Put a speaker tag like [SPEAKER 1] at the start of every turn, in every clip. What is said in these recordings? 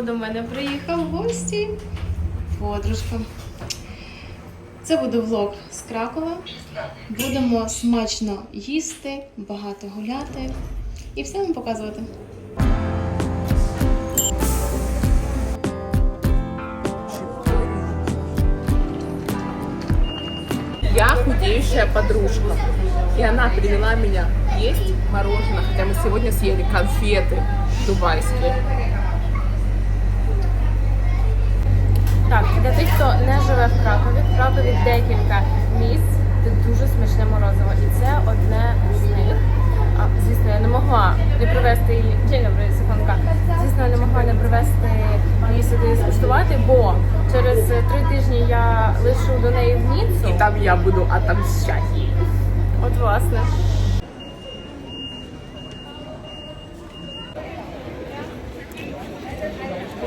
[SPEAKER 1] бо до мене приїхав в гості подружка. Це буде влог з Кракова. Будемо смачно їсти, багато гуляти і все вам показувати.
[SPEAKER 2] Я худеющая подружка. И она привела меня есть мороженое, хотя мы сегодня съели конфеты дубайские.
[SPEAKER 3] Так, для тих, хто не живе в Кракові, в Кракові декілька місць, де дуже смачне морозиво. І це одне з них. А, звісно, я не могла не привезти її. Чи добре, секундка. Звісно, я не могла не привезти її сюди скуштувати, бо через три тижні я лишу до неї в Ніццу.
[SPEAKER 2] И там я буду отомщать ей.
[SPEAKER 3] От власне.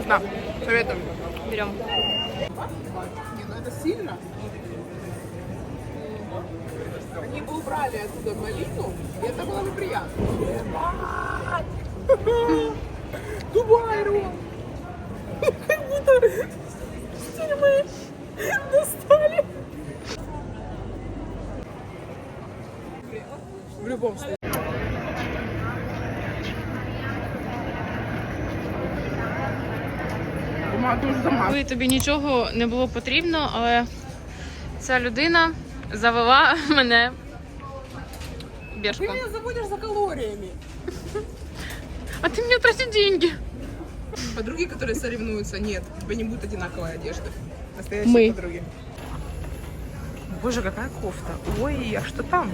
[SPEAKER 2] Вкусно. Советую.
[SPEAKER 3] Берем.
[SPEAKER 2] Не, ну это сильно. Они бы убрали оттуда малину, и это было бы приятно. Дубай, Ром! Как будто с тюрьмы достали. В любом случае. Ума тоже замазана.
[SPEAKER 1] Коли тобі нічого не було потрібно, але ця людина завела мене в
[SPEAKER 2] Ты
[SPEAKER 1] бешку.
[SPEAKER 2] меня заводишь за калориями.
[SPEAKER 1] А ти мені тратить деньги.
[SPEAKER 2] Подруги, которые соревнуются, нет, у тебя не будет одинаковой одежды. Настоящие
[SPEAKER 1] Мы.
[SPEAKER 2] подруги. Боже, какая кофта. Ой, а что там?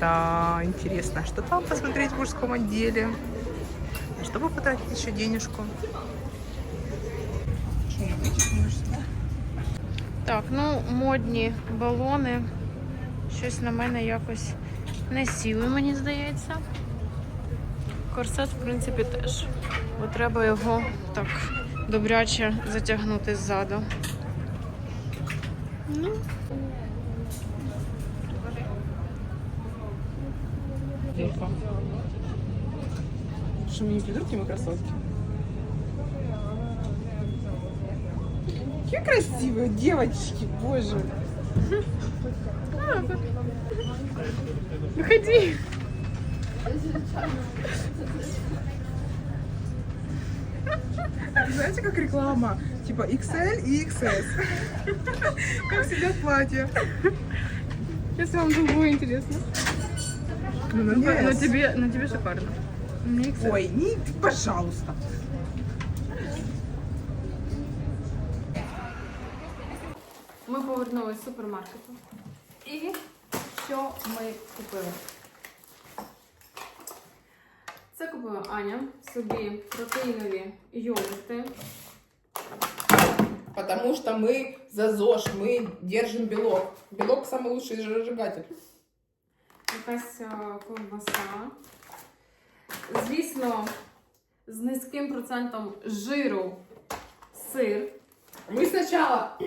[SPEAKER 2] Да, интересно, а что там посмотреть в мужском отделе? А чтобы потратить еще денежку? Что, не вытеснишься?
[SPEAKER 1] Так, ну модні балони. Щось на мене якось не сіли, мені здається. Корсет, в принципі, теж. Бо треба його так добряче затягнути ззаду. Ну.
[SPEAKER 2] Что, мы не придурки, мы красотки? Какие красивые девочки, боже.
[SPEAKER 1] Выходи.
[SPEAKER 2] Знаете, как реклама? Типа XL и XS. Как сидят платья.
[SPEAKER 1] Если вам было интересно.
[SPEAKER 2] Ну, на
[SPEAKER 1] На тебе, на тебе шикарно.
[SPEAKER 2] Ой, не, пожалуйста.
[SPEAKER 3] повернулися з супермаркету. І що ми купили? Це купила Аня собі протеїнові йогурти.
[SPEAKER 2] Потому что мы за ЗОЖ, мы держим белок. Белок самый лучший жиросжигатель.
[SPEAKER 3] Якась е, ковбаса. Звісно, з низьким процентом жиру сир.
[SPEAKER 2] Мы сначала,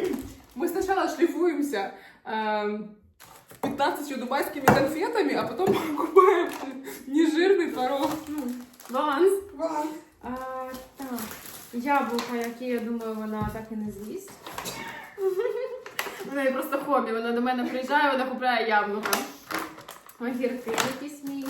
[SPEAKER 2] мы сначала шлифуемся эм, 15 дубайскими конфетами, а потом покупаем нежирный творог.
[SPEAKER 3] Ну, баланс.
[SPEAKER 2] Вау.
[SPEAKER 3] А, так. Яблука, які, я думаю, вона так і не з'їсть. В неї просто хобі. Вона до мене приїжджає, вона купляє яблука. Огірки якісь мілі.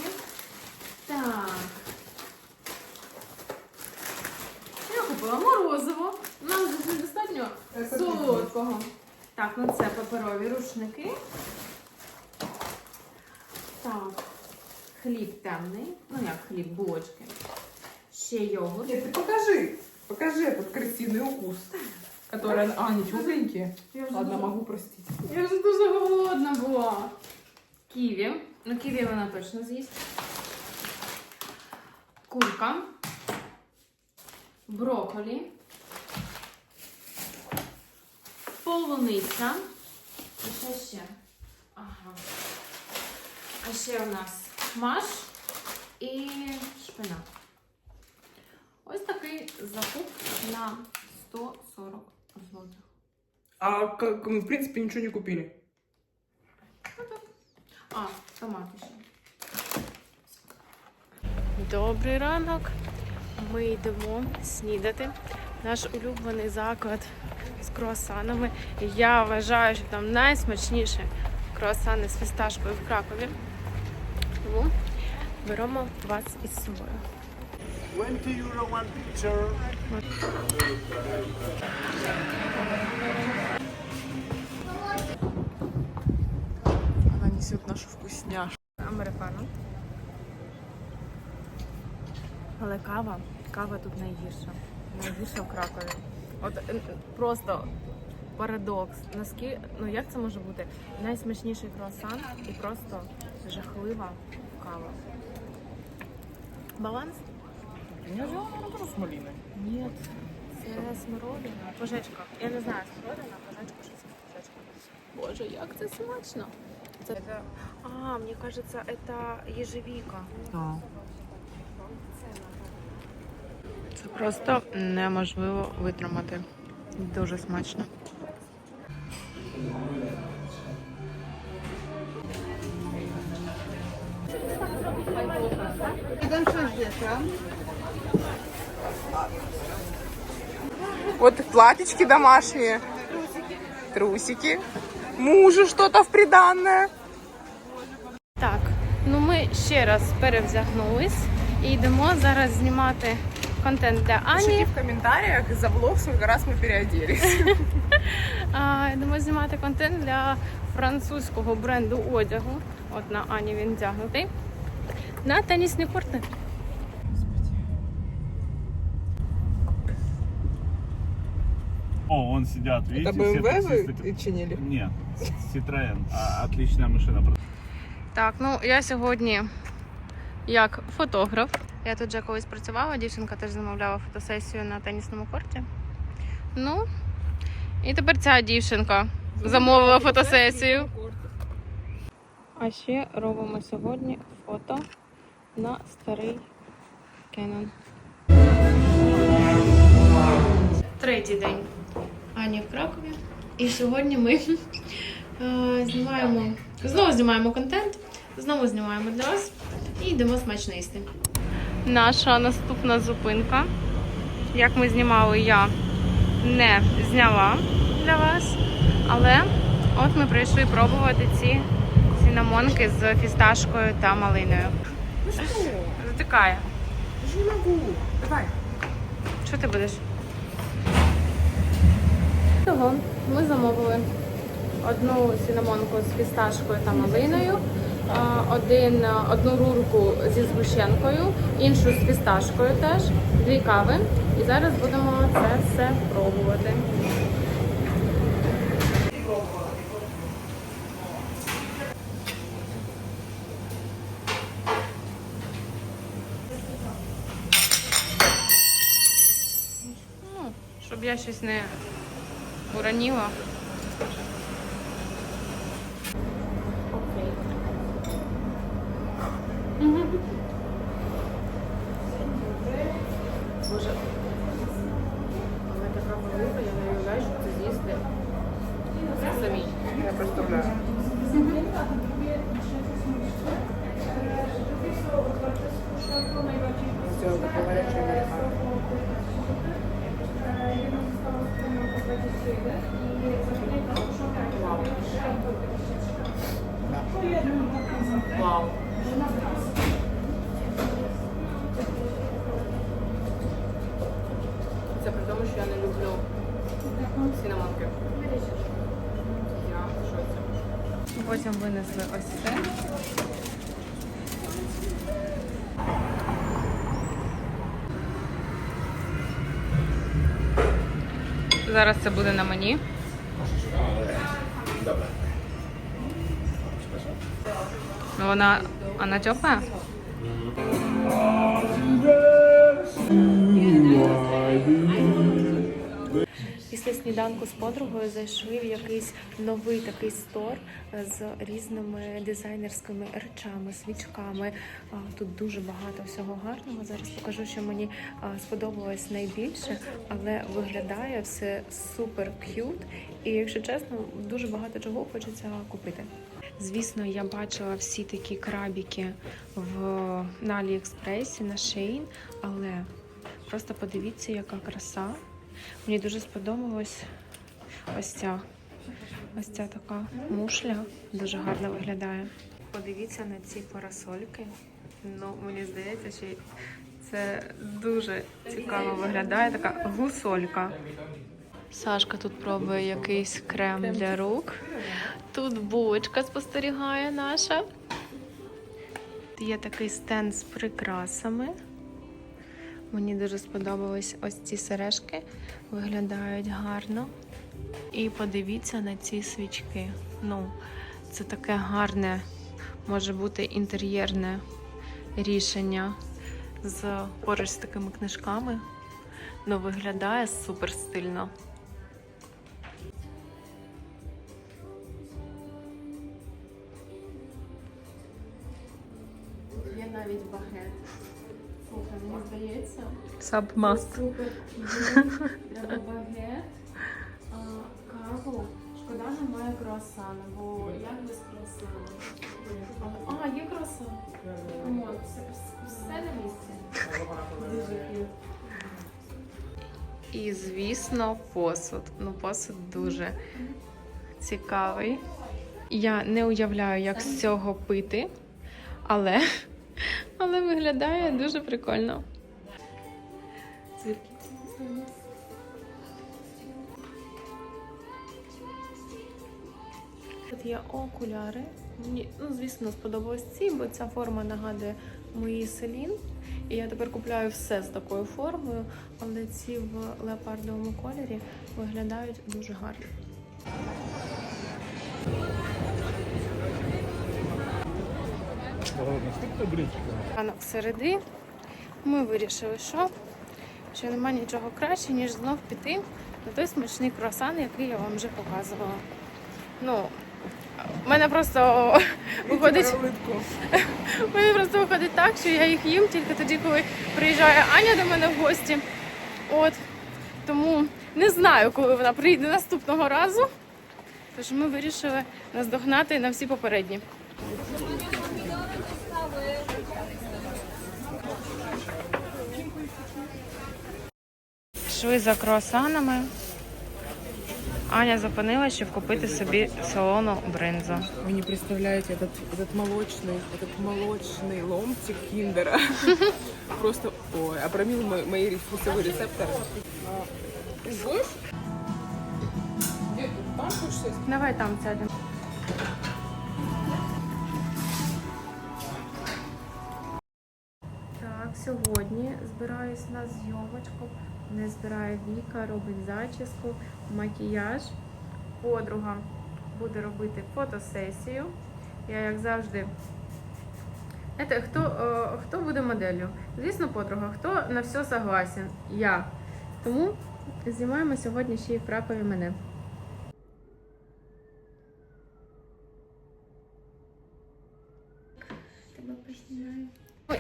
[SPEAKER 3] солодкого. Так, ну це паперові рушники. Так. Хліб темний. Ну як хліб, булочки. Ще йогурт.
[SPEAKER 2] Нет, ты покажи, покажи этот крысиный укус, который... А, не тепленькие.
[SPEAKER 3] Я вже
[SPEAKER 2] Ладно,
[SPEAKER 3] дуже-
[SPEAKER 2] могу простить.
[SPEAKER 3] Я вже дуже голодна була. Ківі. Ну, ківі вона точно з'їсть. Курка. Брокколі. Полуниця. І що ще? Ага. А ще у нас маш і шпинат. Ось такий закуп на 140 злотих.
[SPEAKER 2] А, как, в принципе, ничего не купили.
[SPEAKER 3] А, томати ще.
[SPEAKER 1] Добрий ранок.
[SPEAKER 3] Ми йдемо снідати. Наш улюблений заклад з круасанами. Я вважаю, що там найсмачніші круасани з фісташкою в Кракові. Тому беремо вас із собою.
[SPEAKER 4] 20 euro one picture.
[SPEAKER 2] Она несет нашу вкусняшку.
[SPEAKER 3] Американо. Але кава, кава тут найгірша. Найгірша в Кракові. От е, просто парадокс. Наскільки, ну як це може бути? Найсмачніший круасан і просто жахлива кава. Баланс?
[SPEAKER 2] Я взяла мандару с малиной.
[SPEAKER 3] Ні, це смородина. Пожечка. Я не знаю, смородина, пожечка, що це пожечка. Боже, як це смачно. Це... А, мені кажется, це єжевіка. Це просто неможливо витримати. Дуже смачно.
[SPEAKER 2] Вот платьички домашние. Трусики. Мужу что-то в приданное.
[SPEAKER 3] Так, ну ми ще раз перевзягнулись і йдемо зараз знімати контент для Ані.
[SPEAKER 2] Пишите в комментариях за влог, сколько раз мы переоделись.
[SPEAKER 3] А, йдемо знімати контент для французького бренду одягу. От на Ані він вдягнутий. На тенісні корти.
[SPEAKER 4] О, вон сидят, видите?
[SPEAKER 2] Это BMW
[SPEAKER 4] все
[SPEAKER 2] вы
[SPEAKER 4] таксисты.
[SPEAKER 2] и чинили?
[SPEAKER 4] Нет, Citroen. А, отличная машина.
[SPEAKER 3] Так, ну я сьогодні як фотограф. Я тут вже колись працювала, дівчинка теж замовляла фотосесію на тенісному корті. Ну, і тепер ця дівчинка замовила фотосесію. А ще робимо сьогодні фото на старий Canon. Третій день Ані в Кракові. І сьогодні ми е, знімаємо, знову знімаємо контент, знову знімаємо для вас і йдемо смачно їсти. Наша наступна зупинка. Як ми знімали, я не зняла для вас. Але от ми прийшли пробувати ці цінамонки з фісташкою та малиною. Затикає.
[SPEAKER 2] Я не могу. Давай.
[SPEAKER 3] Що ти будеш? Того ми замовили одну синамонку з фісташкою та малиною, один, одну рурку зі згущенкою, іншу з фісташкою теж, дві кави. І зараз будемо це все пробувати. Ну, щоб я щось не уроніла. Це при тому, що я не люблю шоці. Потім винесли ось це. Зараз це буде на мені. Ну, Вона, вона тепла? Після сніданку з подругою зайшли в якийсь новий такий стор з різними дизайнерськими речами, свічками. Тут дуже багато всього гарного. Зараз покажу, що мені сподобалось найбільше, але виглядає все супер к'ют. І якщо чесно, дуже багато чого хочеться купити. Звісно, я бачила всі такі крабіки в на Аліекспресі, на Shein, але просто подивіться, яка краса. Мені дуже сподобалось ось ця. Ось ця така мушля дуже гарно виглядає. Подивіться на ці парасольки. Ну, мені здається, що це дуже цікаво виглядає. Така гусолька. Сашка тут пробує якийсь крем для рук. Тут булочка спостерігає наша. Є такий стенд з прикрасами. Мені дуже сподобались ось ці сережки, виглядають гарно. І подивіться на ці свічки. Ну, це таке гарне, може бути інтер'єрне рішення з поруч з такими книжками. Ну, виглядає супер стильно. Є навіть багет. Слухай, мені здається.
[SPEAKER 5] Сабмаст.
[SPEAKER 3] Супер. Треба багет, а, каву. Шкода, немає круасана, бо як без круасана? А, є круасан. От, все, все на місці. Дуже к'ют. І, звісно, посуд. Ну, посуд дуже цікавий. Я не уявляю, як з цього пити, але, але виглядає дуже прикольно. Тут є окуляри. Мені, ну, звісно, сподобались ці, бо ця форма нагадує мої селін. І я тепер купляю все з такою формою, але ці в леопардовому кольорі виглядають дуже гарно. Ранок середи ми вирішили, що, що нема нічого краще, ніж знов піти на той смачний круасан, який я вам вже показувала. Ну, в мене просто виходить. Мене просто виходить так, що я їх їм тільки тоді, коли приїжджає Аня до мене в гості. От. Тому не знаю, коли вона прийде наступного разу. Тож ми вирішили наздогнати на всі попередні. Йшли за круасанами. Аня зупинилася, щоб купити собі солону бринзу.
[SPEAKER 2] Вы не представляете, этот, этот молочный, этот молочный ломтик киндера. Просто, ой, обрамил мои, мои вкусовые рецепторы. Ты будешь? Где ты? Там хочешь сесть?
[SPEAKER 3] Давай там сядемо. Так, сьогодні збираюсь на зйомочку. Не збирає Віка, робить зачіску, макіяж. Подруга буде робити фотосесію. Я, як завжди. Знаєте, хто, о, хто буде моделлю? Звісно, подруга. Хто на все согласен? Я. Тому знімаємо сьогодні ще й в Кракові мене.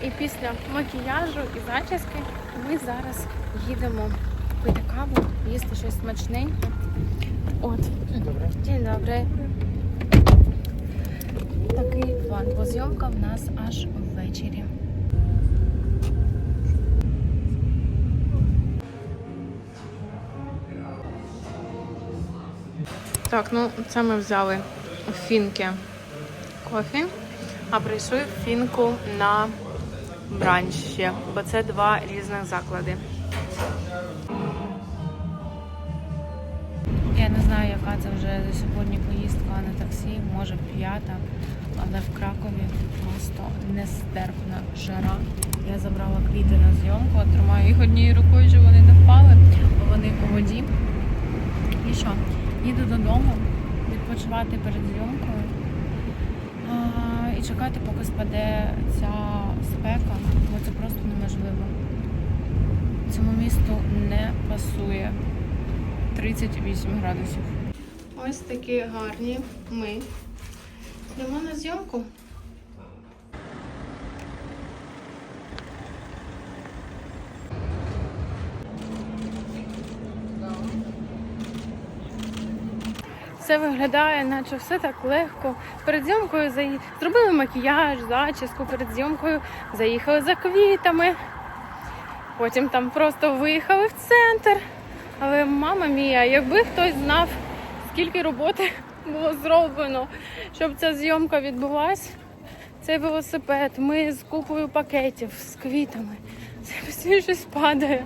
[SPEAKER 3] І після макіяжу і зачіски ми зараз їдемо пити каву, їсти щось смачненьке. От. День добрий. Такий план, бо зйомка в нас аж ввечері. Так, ну це ми взяли у фінки кофі, а прийшли в фінку на бранч ще, бо це два різних заклади. Я не знаю, яка це вже сьогодні поїздка на таксі, може п'ята, але в Кракові просто нестерпна жара. Я забрала квіти на зйомку, тримаю їх однією рукою, щоб вони не впали, бо вони у воді. І що? Їду додому відпочивати перед зйомкою а, і чекати, поки спаде ця спека, бо це просто неможливо. Цьому місту не пасує 38 градусів. Ось такі гарні ми. Йдемо на зйомку. Це виглядає, наче все так легко. Перед зйомкою заї... зробили макіяж, зачіску, перед зйомкою заїхали за квітами. Потім там просто виїхали в центр. Але мама мія, якби хтось знав, скільки роботи було зроблено, щоб ця зйомка відбулась. Цей велосипед, ми з купою пакетів, з квітами. Це постійно щось падає.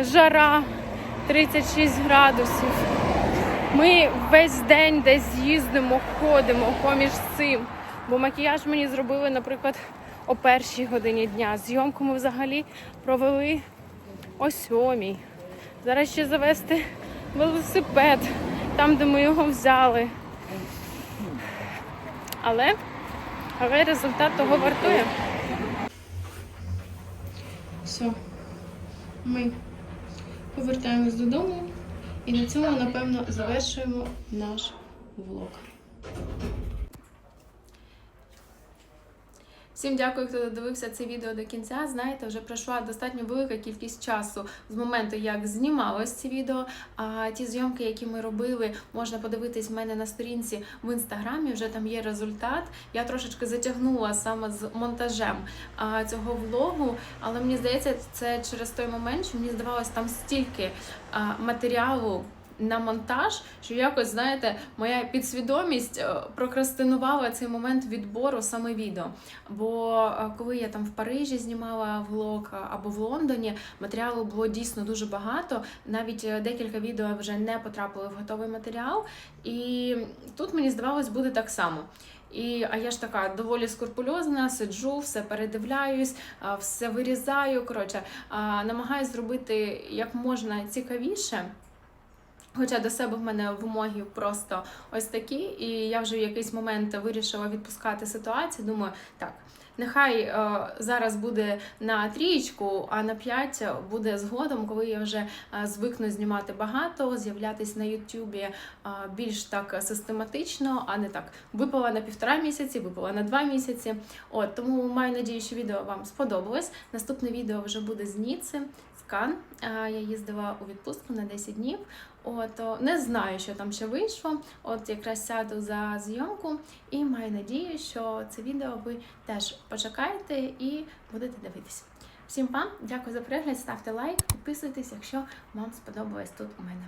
[SPEAKER 3] Жара 36 градусів. Ми весь день десь їздимо, ходимо поміж цим. Бо макіяж мені зробили, наприклад, о першій годині дня. Зйомку ми взагалі провели о сьомій. Зараз ще завести велосипед там, де ми його взяли. Але, але результат того вартує. Все. Ми повертаємось додому і на цьому, напевно, завершуємо наш влог. Всім дякую, хто додивився це відео до кінця. Знаєте, вже пройшла достатньо велика кількість часу з моменту, як знімалось це відео. А ті зйомки, які ми робили, можна подивитись в мене на сторінці в інстаграмі. Вже там є результат. Я трошечки затягнула саме з монтажем цього влогу, але мені здається, це через той момент, що мені здавалось там стільки матеріалу на монтаж, що якось, знаєте, моя підсвідомість е, прокрастинувала цей момент відбору саме відео. Бо е, коли я там в Парижі знімала влог або в Лондоні, матеріалу було дійсно дуже багато. Навіть е, декілька відео вже не потрапили в готовий матеріал. І тут мені здавалось буде так само. І, а я ж така доволі скрупульозна, сиджу, все передивляюсь, все вирізаю. Коротше, намагаюсь зробити як можна цікавіше. Хоча до себе в мене вимоги просто ось такі, і я вже в якийсь момент вирішила відпускати ситуацію. Думаю, так. Нехай е, зараз буде на трієчку, а на п'ять буде згодом, коли я вже е, звикну знімати багато, з'являтись на Ютубі е, більш так систематично, а не так випала на півтора місяці, випала на два місяці. От тому маю надію, що відео вам сподобалось. Наступне відео вже буде з Ніци, Кан. Я їздила у відпустку на 10 днів. От не знаю, що там ще вийшло. От якраз сяду за зйомку і маю надію, що це відео ви теж почекаєте і будете дивитися. Всім вам дякую за перегляд, ставте лайк, підписуйтесь, якщо вам сподобалось тут у мене.